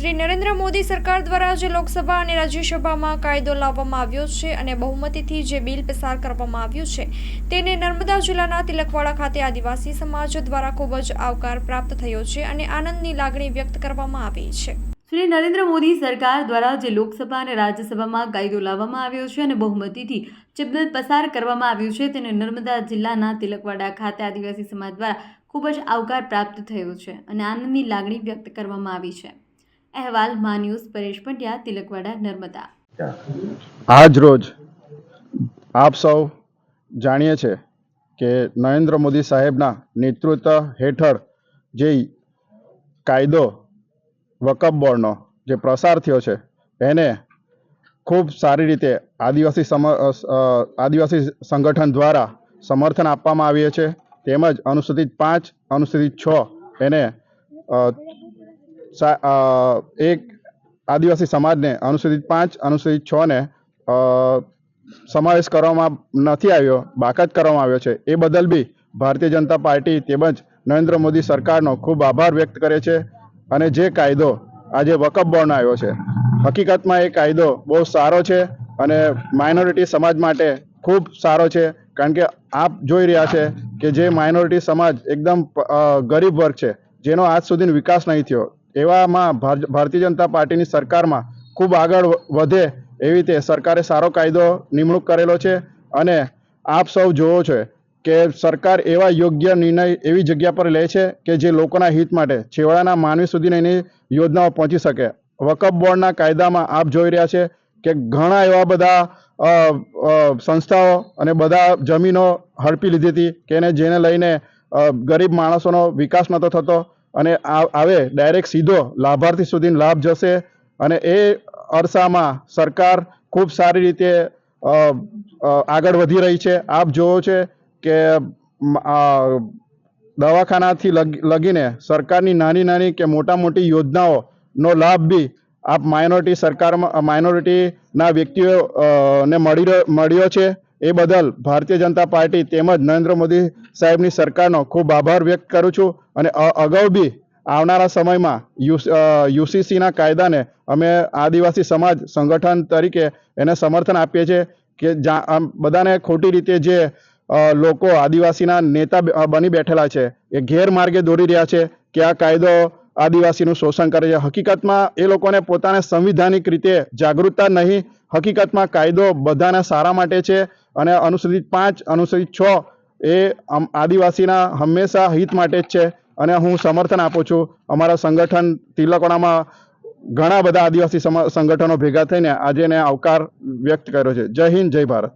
શ્રી નરેન્દ્ર મોદી સરકાર દ્વારા જે લોકસભા અને રાજ્યસભામાં કાયદો લાવવામાં આવ્યો છે અને બહુમતીથી જે બિલ પસાર કરવામાં આવ્યું છે તેને નર્મદા જિલ્લાના તિલકવાડા ખાતે આદિવાસી સમાજ દ્વારા ખૂબ જ આવકાર પ્રાપ્ત થયો છે અને આનંદની લાગણી વ્યક્ત કરવામાં આવી છે. શ્રી નરેન્દ્ર મોદી સરકાર દ્વારા જે લોકસભા અને રાજ્યસભામાં કાયદો લાવવામાં આવ્યો છે અને બહુમતીથી જે બિલ પસાર કરવામાં આવ્યું છે તેને નર્મદા જિલ્લાના તિલકવાડા ખાતે આદિવાસી સમાજ દ્વારા ખૂબ જ આવકાર પ્રાપ્ત થયો છે અને આનંદની લાગણી વ્યક્ત કરવામાં આવી છે. અહેવાલ, મા પરેશ પંડ્યા, તિલકવાડા, નર્મદા. આજ રોજ આપ સૌ જાણીએ છે કે નરેન્દ્ર મોદી સાહેબના નેતૃત્વ હેઠળ જે કાયદો વકફ બોર્ડનો જે પ્રસાર થયો છે, એને ખૂબ સારી રીતે આદિવાસી સમ આદિવાસી સંગઠન દ્વારા સમર્થન આપવામાં આવ્યું છે તેમજ અનુસૂચિત પાંચ, અનુસૂચિત છ એને એક આદિવાસી સમાજને અનુસૂચિત પાંચ, અનુસૂચિત છને સમાવેશ કરવામાં નથી આવ્યો, બાકાત કરવામાં આવ્યો છે. એ બદલ બી ભારતીય જનતા પાર્ટી તેમજ નરેન્દ્ર મોદી સરકારનો ખૂબ આભાર વ્યક્ત કરે છે અને જે કાયદો આજે વકફ બોર્ડનો આવ્યો છે. હકીકતમાં એ કાયદો બહુ સારો છે અને માઇનોરિટી સમાજ માટે ખૂબ સારો છે. કારણ કે આપ જોઈ રહ્યા છે કે જે માઇનોરિટી સમાજ એકદમ ગરીબ વર્ગ છે, જેનો આજ સુધી વિકાસ નહીં થયો. એવામાં ભાર- ભારતીય જનતા પાર્ટીની સરકારમાં ખૂબ આગળ વધે એવી રીતે સરકારે સારો કાયદો નિમણૂક કરેલો છે અને આપ સૌ જોવો છો કે સરકાર એવા યોગ્ય નિર્ણય એવી જગ્યા પર લે છે કે જે લોકોના હિત માટે છેવાડાના માનવી સુધીને એની યોજનાઓ પહોંચી શકે. વકફ બોર્ડના કાયદામાં આપ જોઈ રહ્યા છે કે ઘણા એવા બધા સંસ્થાઓ અને બધા જમીનો હડપી લીધી હતી કે એને જેને લઈને ગરીબ માણસોનો વિકાસ નહોતો થતો અને આવે ડાયરેક્ટ સીધો લાભાર્થી સુધી લાભ જશે અને એ અરસામાં સરકાર ખૂબ સારી રીતે આગળ વધી રહી છે. આપ જોવો છે કે દવાખાનાથી લગ- લગીને સરકારની નાની નાની કે મોટા મોટી યોજનાઓનો લાભ બી આપ માઇનોરિટી સરકારમાં માઇનોરિટીના વ્યક્તિઓ ને મળી મળ્યો છે. એ બદલ ભારતીય જનતા પાર્ટી તેમજ નરેન્દ્ર મોદી સાહેબની સરકારનો ખૂબ આભાર વ્યક્ત કરું છું અને અગાઉ બી આવનારા સમયમાં યુસીસીના કાયદાને અમે આદિવાસી સમાજ સંગઠન તરીકે એને સમર્થન આપીએ છીએ કે આમ બધાને ખોટી રીતે જે લોકો આદિવાસીના નેતા બની બેઠેલા છે, એ ગેરમાર્ગે દોરી રહ્યા છે કે આ કાયદો આદિવાસીનું શોષણ કરે છે. હકીકતમાં એ લોકોને પોતાને સંવિધાનિક રીતે જાગૃતતા નહીં, હકીકતમાં કાયદો બધાના સારા માટે છે અને અનુસૂચિત પાંચ, અનુસૂચિત છ એ આદિવાસીના હંમેશા હિત માટે જ છે. અને હું સમર્થન આપું છું અમારા સંગઠન તિલકોણામાં ઘણા બધા આદિવાસી સંગઠનો ભેગા થઈને આજે એને આવકાર વ્યક્ત કર્યો છે. જય હિન્દ, જય ભારત.